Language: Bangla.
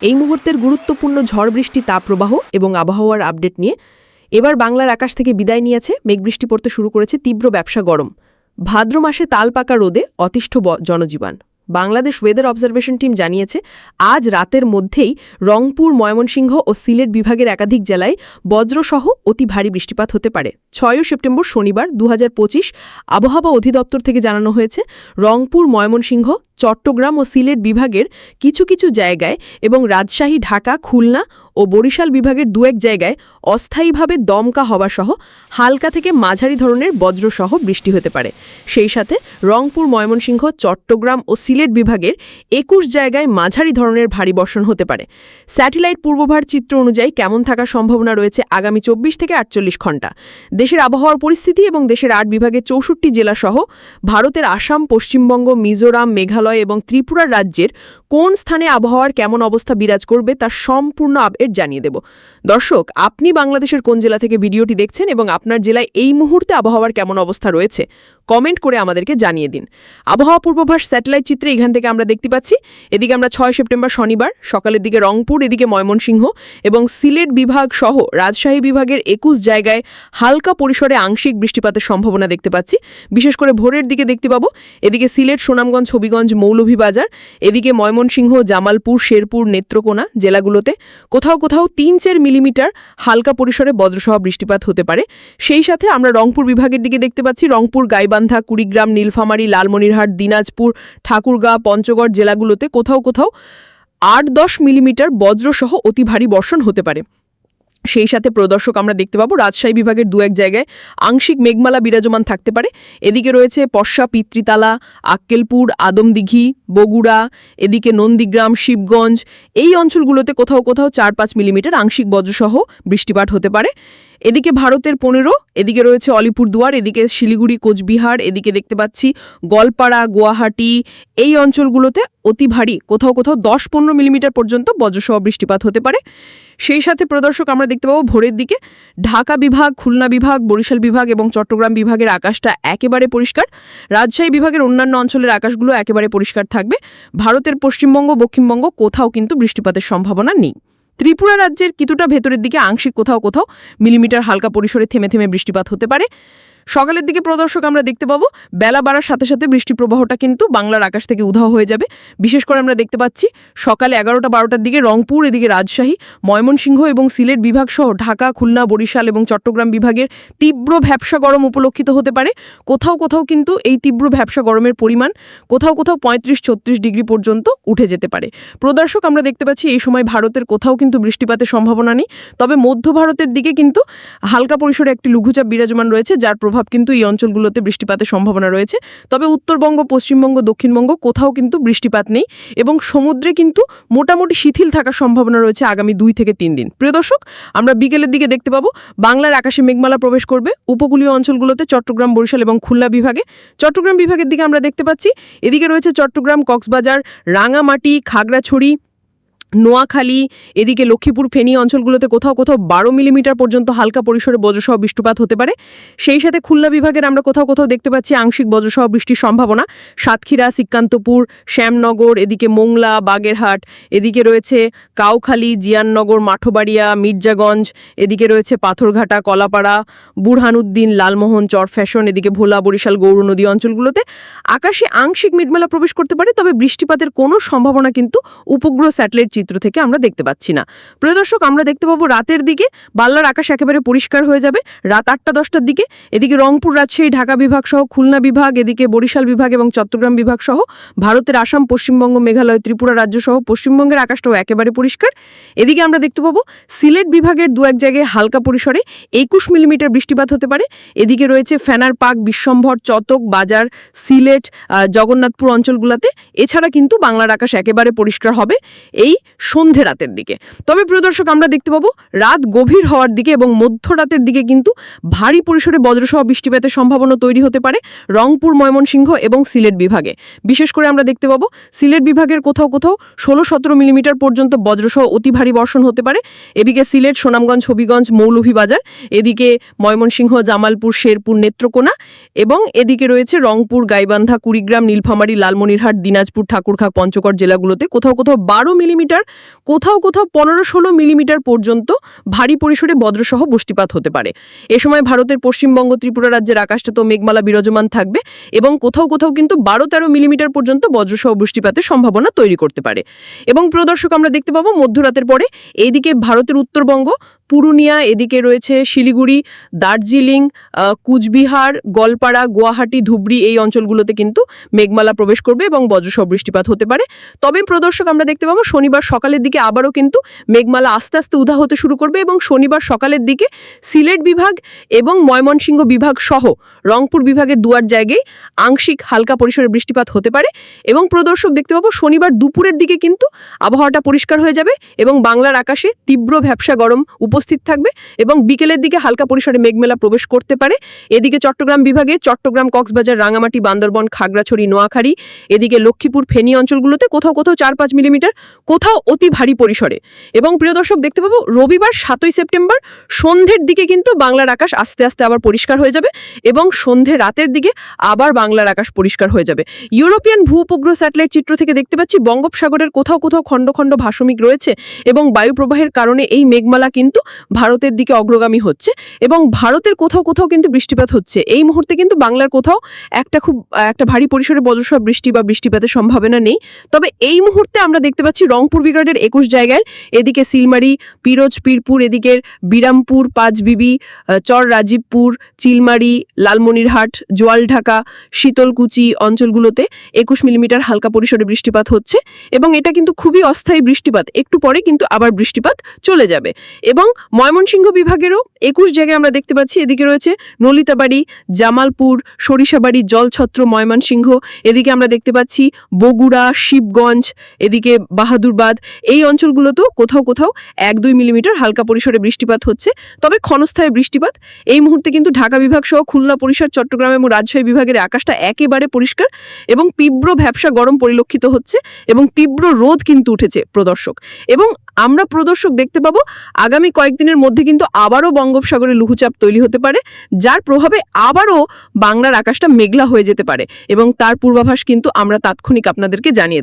এই মুহূর্তের গুরুত্বপূর্ণ ঝড় বৃষ্টি তাপপ্রবাহ এবং আবহাওয়ার আপডেট নিয়ে এবার বাংলার আকাশ থেকে বিদায় নিয়েছে, মেঘবৃষ্টি পড়তে শুরু করেছে তীব্র ব্যবসা গরম। ভাদ্র মাসে তাল পাকা রোদে অতিষ্ঠ জনজীবন। বাংলাদেশ ওয়েদার অবজারভেশন টিম জানিয়েছে, আজ রাতের মধ্যেই রংপুর, ময়মনসিংহ ও সিলেট বিভাগের একাধিক জেলায় বজ্রসহ অতি ভারী বৃষ্টিপাত হতে পারে। ছয়ই সেপ্টেম্বর শনিবার দু হাজার পঁচিশ আবহাওয়া অধিদপ্তর থেকে জানানো হয়েছে, রংপুর, ময়মনসিংহ চট্টগ্রাম ও সিলেট বিভাগের কিছু কিছু জায়গায় এবং রাজশাহী, ঢাকা, খুলনা ও বরিশাল বিভাগের দু এক জায়গায় অস্থায়ীভাবে দমকা হওয়াসহ হালকা থেকে মাঝারি ধরনের বজ্রসহ বৃষ্টি হতে পারে। সেই সাথে রংপুর, ময়মনসিংহ, চট্টগ্রাম ও সিলেট বিভাগের একুশ জায়গায় মাঝারি ধরনের ভারী বর্ষণ হতে পারে। স্যাটেলাইট পূর্বভার চিত্র অনুযায়ী কেমন থাকার সম্ভাবনা রয়েছে আগামী চব্বিশ থেকে আটচল্লিশ ঘণ্টা দেশের আবহাওয়ার পরিস্থিতি এবং দেশের আট বিভাগের চৌষট্টি জেলাসহ ভারতের আসাম, পশ্চিমবঙ্গ, মিজোরাম, মেঘালয় এবং ত্রিপুরা রাজ্যের কোন স্থানে আবহাওয়ার কেমন অবস্থা বিরাজ করবে তার সম্পূর্ণ আপডেট জানিয়ে দেব। দর্শক, আপনি বাংলাদেশের কোন জেলা থেকে ভিডিওটি দেখছেন এবং আপনার জেলায় এই মুহূর্তে আবহাওয়ার কেমন অবস্থা রয়েছে? কমেন্ট করে আমাদেরকে জানিয়ে দিন। আবহাওয়া পূর্বাভাস স্যাটেলাইট চিত্রে এখান থেকে আমরা দেখতে পাচ্ছি, এদিকে আমরা ছয় সেপ্টেম্বর শনিবার, সকালের দিকে রংপুর, এদিকে ময়মনসিংহ এবং সিলেট বিভাগ সহ রাজশাহী বিভাগের একুশ জায়গায় হালকা পরিসরে আংশিক বৃষ্টিপাতের সম্ভাবনা দেখতে পাচ্ছি। বিশেষ করে ভোরের দিকে দেখতে পাবো, এদিকে সিলেট, সুনামগঞ্জ, হবিগঞ্জ, মৌলভীবাজার, এদিকে ময়মনসিংহ, জামালপুর, শেরপুর, নেত্রকোনা জেলাগুলোতে কোথাও কোথাও তিন চার মিলিমিটার হালকা পরিসরে বজ্রসহ বৃষ্টিপাত হতে পারে। সেই সাথে আমরা রংপুর বিভাগের দিকে দেখতে পাচ্ছি, রংপুর গাইবান্ধা কুড়িগ্রাম, নীলফামারী, লালমনিরহাট, দিনাজপুর, ঠাকুরগাঁ, পঞ্চগড় জেলাগুলোতে কোথাও কোথাও আট দশ মিলিমিটার বজ্রসহ অতি ভারী বর্ষণ হতে পারে। সেই সাথে প্রদর্শক আমরা দেখতে পাবো, রাজশাহী বিভাগের দু এক জায়গায় আংশিক মেঘমালা বিরাজমান থাকতে পারে। এদিকে রয়েছে পর্ষা পিতৃতালা, আক্কেলপুর, আদমদিঘি, বগুড়া, এদিকে নন্দীগ্রাম, শিবগঞ্জ, এই অঞ্চলগুলোতে কোথাও কোথাও চার পাঁচ মিলিমিটার আংশিক বজ্রসহ বৃষ্টিপাত হতে পারে। এদিকে ভারতের পনেরো, এদিকে রয়েছে অলিপুরদুয়ার এদিকে শিলিগুড়ি, কোচবিহার, এদিকে দেখতে পাচ্ছি গলপাড়া গুয়াহাটি, এই অঞ্চলগুলোতে অতি ভারী, কোথাও কোথাও দশ পনেরো মিলিমিটার পর্যন্ত বজ্রসহ বৃষ্টিপাত হতে পারে। সেই সাথে প্রদর্শক আমরা দেখতে পাবো ভোরের দিকে, ঢাকা বিভাগ, খুলনা বিভাগ, বরিশাল বিভাগ এবং চট্টগ্রাম বিভাগের আকাশটা একেবারে পরিষ্কার। রাজশাহী বিভাগের অন্যান্য অঞ্চলের আকাশগুলো একেবারে পরিষ্কার থাকবে। ভারতের পশ্চিমবঙ্গ, দক্ষিণবঙ্গ কোথাও কিন্তু বৃষ্টিপাতের সম্ভাবনা নেই। ত্রিপুরা রাজ্যের কিছুটা ভেতরের দিকে আংশিক কোথাও কোথাও মিলিমিটার হালকা পরিসরে থেমে থেমে বৃষ্টিপাত হতে পারে। সকালের দিকে প্রদর্শক আমরা দেখতে পাবো। বেলা বাড়ার সাথে সাথে বৃষ্টি প্রবাহটা কিন্তু বাংলার আকাশ থেকে উধাও হয়ে যাবে। বিশেষ করে আমরা দেখতে পাচ্ছি, সকালে এগারোটা বারোটার দিকে রংপুর, এদিকে রাজশাহী, ময়মনসিংহ এবং সিলেট বিভাগ সহ ঢাকা, খুলনা, বরিশাল এবং চট্টগ্রাম বিভাগের তীব্র ভ্যাবসা গরম উপলক্ষিত হতে পারে। কোথাও কোথাও কিন্তু এই তীব্র ভ্যাবসা গরমের পরিমাণ কোথাও কোথাও পঁয়ত্রিশ, ছত্রিশ ডিগ্রি পর্যন্ত উঠে যেতে পারে। প্রদর্শক আমরা দেখতে পাচ্ছি, এই সময় ভারতের কোথাও কিন্তু বৃষ্টিপাতের সম্ভাবনা নেই। তবে মধ্য ভারতের দিকে কিন্তু হালকা পরিসরে একটি লঘুচাপ বিরাজমান রয়েছে, যার প্রভাব কিন্তু এই অঞ্চলগুলোতে বৃষ্টিপাতের সম্ভাবনা রয়েছে। তবে উত্তরবঙ্গ, পশ্চিমবঙ্গ, দক্ষিণবঙ্গ কোথাও কিন্তু বৃষ্টিপাত নেই এবং সমুদ্রে কিন্তু মোটামুটি শিথিল থাকার সম্ভাবনা রয়েছে আগামী দুই থেকে তিন দিন। প্রিয় দর্শক, আমরা বিকেলের দিকে দেখতে পাবো বাংলার আকাশে মেঘমালা প্রবেশ করবে উপকূলীয় অঞ্চলগুলোতে চট্টগ্রাম, বরিশাল এবং খুলনা বিভাগে। চট্টগ্রাম বিভাগের দিকে আমরা দেখতে পাচ্ছি, এদিকে রয়েছে চট্টগ্রাম, কক্সবাজার, রাঙামাটি, খাগড়াছড়ি নোয়াখালী, এদিকে লক্ষ্মীপুর, ফেনী অঞ্চলগুলোতে কোথাও কোথাও বারো মিলিমিটার পর্যন্ত হালকা পরিসরে বজ্রসহ বৃষ্টিপাত হতে পারে। সেই সাথে খুলনা বিভাগের আমরা কোথাও কোথাও দেখতে পাচ্ছি আংশিক বজ্রসহ বৃষ্টির সম্ভাবনা। সাতক্ষীরা, সিকান্তপুর, শ্যামনগর, এদিকে মোংলা, বাগেরহাট, এদিকে রয়েছে কাউখালী, জিয়াননগর, মাঠবাড়িয়া, মির্জাগঞ্জ, এদিকে রয়েছে পাথরঘাটা, কলাপাড়া, বুরহানুদ্দিন, লালমোহন চরফ্যাশন এদিকে ভোলা, বরিশাল গৌর নদী অঞ্চলগুলোতে আকাশে আংশিক মেঘমেলা প্রবেশ করতে পারে, তবে বৃষ্টিপাতের কোনো সম্ভাবনা কিন্তু উপগ্রহ স্যাটেলাইট চিত্র থেকে আমরা দেখতে পাচ্ছি না। প্রিয় দর্শক, আমরা দেখতে পাবো রাতের দিকে বাল্লার আকাশ একেবারে পরিষ্কার হয়ে যাবে। রাত আটটা দশটার দিকে এদিকে রংপুর রাজশাহী, ঢাকা বিভাগ সহ খুলনা বিভাগ, এদিকে বরিশাল বিভাগ এবং চট্টগ্রাম বিভাগ সহ ভারতের আসাম, পশ্চিমবঙ্গ, মেঘালয়, ত্রিপুরা রাজ্য সহ পশ্চিমবঙ্গের আকাশটাও একেবারে পরিষ্কার। এদিকে আমরা দেখতে পাবো সিলেট বিভাগের দু এক জায়গায় হালকা পরিসরে একুশ মিলিমিটার বৃষ্টিপাত হতে পারে। এদিকে রয়েছে ফ্যানার পাক বিশ্বম্ভর, চতক, বাজার, সিলেট জগন্নাথপুর অঞ্চলগুলোতে। এছাড়া কিন্তু বাংলার আকাশ একেবারে পরিষ্কার হবে। এই সন্ধে রাতের দিকে। তবে প্রদর্শক আমরা দেখতে পাবো রাত গভীর হওয়ার দিকে এবং মধ্যরাতের দিকে কিন্তু ভারী পরিসরে বজ্রসহ বৃষ্টিপাতের সম্ভাবনা তৈরি হতে পারে রংপুর, ময়মনসিংহ এবং সিলেট বিভাগে। বিশেষ করে আমরা দেখতে পাবো সিলেট বিভাগের কোথাও কোথাও ষোলো সতেরো মিলিমিটার পর্যন্ত বজ্রসহ অতি ভারী বর্ষণ হতে পারে। এদিকে সিলেট, সুনামগঞ্জ, হবিগঞ্জ মৌলভীবাজার এদিকে ময়মনসিংহ, জামালপুর, শেরপুর, নেত্রকোনা এবং এদিকে রয়েছে রংপুর, গাইবান্ধা, কুড়িগ্রাম, নীলফামারী, লালমনিরহাট, দিনাজপুর ঠাকুরখা পঞ্চগড় জেলাগুলোতে কোথাও কোথাও বারো মিলিমিটার মিলিমিটার কোথাও কোথাও পনেরো ষোলো মিলিমিটার পর্যন্ত ভারী পরিসরে বজ্রসহ বৃষ্টিপাত হতে পারে। এ সময় ভারতের পশ্চিমবঙ্গ, ত্রিপুরা রাজ্যের আকাশটা তো মেঘমালা বিরাজমান থাকবে এবং কোথাও কোথাও কিন্তু বারো তেরো মিলিমিটার পর্যন্ত বজ্রসহ বৃষ্টিপাতের সম্ভাবনা তৈরি করতে পারে। এবং প্রদর্শক আমরা দেখতে পাবো মধ্যরাতের পরে এইদিকে ভারতের উত্তরবঙ্গ পুরুলিয়া এদিকে রয়েছে শিলিগুড়ি, দার্জিলিং কুচবিহার গলপাড়া গুয়াহাটি, ধুবড়ি এই অঞ্চলগুলোতে কিন্তু মেঘমালা প্রবেশ করবে এবং বজ্রসহ বৃষ্টিপাত হতে পারে। তবে প্রদর্শক, আমরা দেখতে পাবো শনিবার সকালের দিকে আবারও কিন্তু মেঘমালা আস্তে আস্তে উধা হতে শুরু করবে এবং শনিবার সকালের দিকে সিলেট বিভাগ এবং ময়মনসিংহ বিভাগ সহ রংপুর বিভাগের দুয়ার জায়গায় আংশিক হালকা পরিসরে বৃষ্টিপাত হতে পারে এবং প্রদর্শক দেখতে পাবো শনিবার দুপুরের দিকে কিন্তু আবহাওয়াটা পরিষ্কার হয়ে যাবে এবং বাংলার আকাশে তীব্র ভ্যাবসা গরম উপস্থিত থাকবে এবং বিকেলের দিকে হালকা পরিসরে মেঘমেলা প্রবেশ করতে পারে। এদিকে চট্টগ্রাম বিভাগে চট্টগ্রাম, কক্সবাজার রাঙামাটি বান্দরবন, খাগড়াছড়ি, নোয়াখালী, এদিকে লক্ষ্মীপুর, ফেনী অঞ্চলগুলোতে কোথাও কোথাও চার পাঁচ মিলিমিটার, কোথাও অতি ভারী পরিসরে। এবং প্রিয় দর্শক, দেখতে পাবো রবিবার সাতই সেপ্টেম্বর, সন্ধ্যের দিকে কিন্তু বাংলার আকাশ আস্তে আস্তে আবার পরিষ্কার হয়ে যাবে এবং সন্ধে রাতের দিকে আবার বাংলার আকাশ পরিষ্কার হয়ে যাবে। ইউরোপিয়ান ভূ উপগ্রহ স্যাটেলাইট চিত্র থেকে দেখতে পাচ্ছি, বঙ্গোপসাগরের কোথাও কোথাও খণ্ড খণ্ড ভাসমিক রয়েছে এবং বায়ু প্রবাহের কারণে এই মেঘমালা কিন্তু ভারতের দিকে অগ্রগামী হচ্ছে এবং ভারতের কোথাও কোথাও কিন্তু বৃষ্টিপাত হচ্ছে। এই মুহূর্তে কিন্তু বাংলার কোথাও একটা খুব, একটা ভারী পরিসরে বজ্রসহ বৃষ্টি বা বৃষ্টিপাতের সম্ভাবনা নেই। তবে এই মুহূর্তে আমরা দেখতে পাচ্ছি রংপুর ব্রিগেডের একুশ জায়গায়, এদিকে সিলমারি পিরোজ, পীরপুর এদিকের বিরামপুর, পাঁচবিবি চর রাজীবপুর, চিলমারি, লালমনিরহাট, জোয়ালঢাকা, শীতলকুচি অঞ্চলগুলোতে একুশ মিলিমিটার হালকা পরিসরে বৃষ্টিপাত হচ্ছে এবং এটা কিন্তু খুবই অস্থায়ী বৃষ্টিপাত। একটু পরে কিন্তু আবার বৃষ্টিপাত চলে যাবে। এবং ময়মনসিংহ বিভাগেরও একুশ জায়গায় আমরা দেখতে পাচ্ছি। এদিকে রয়েছে নলিতাবাড়ি, জামালপুর, সরিষাবাড়ি, জলছত্র, ময়মনসিংহ। এদিকে আমরা দেখতে পাচ্ছি বগুড়া, শিবগঞ্জ, এদিকে বাহাদুরবাদ। এই অঞ্চলগুলোতেও কোথাও কোথাও এক দুই মিলিমিটার হালকা পরিসরে বৃষ্টিপাত হচ্ছে। তবে ক্ষণস্থায়ী বৃষ্টিপাত। এই মুহূর্তে কিন্তু ঢাকা বিভাগ সহ খুলনা পরিসর চট্টগ্রাম এবং রাজশাহী বিভাগের আকাশটা একেবারে পরিষ্কার এবং তীব্র ভ্যাবসা গরম পরিলক্ষিত হচ্ছে এবং তীব্র রোদ কিন্তু উঠেছে প্রদর্শক। এবং আমরা প্রদর্শক দেখতে পাবো আগামী কয়েকদিনের মধ্যে কিন্তু আবারও বঙ্গোপসাগরে লুহুচাপ তৈরি হতে পারে, যার প্রভাবে আবারও বাংলার আকাশটা মেঘলা হয়ে যেতে পারে এবং তার পূর্বাভাস কিন্তু আমরা তাৎক্ষণিক আপনাদেরকে জানিয়ে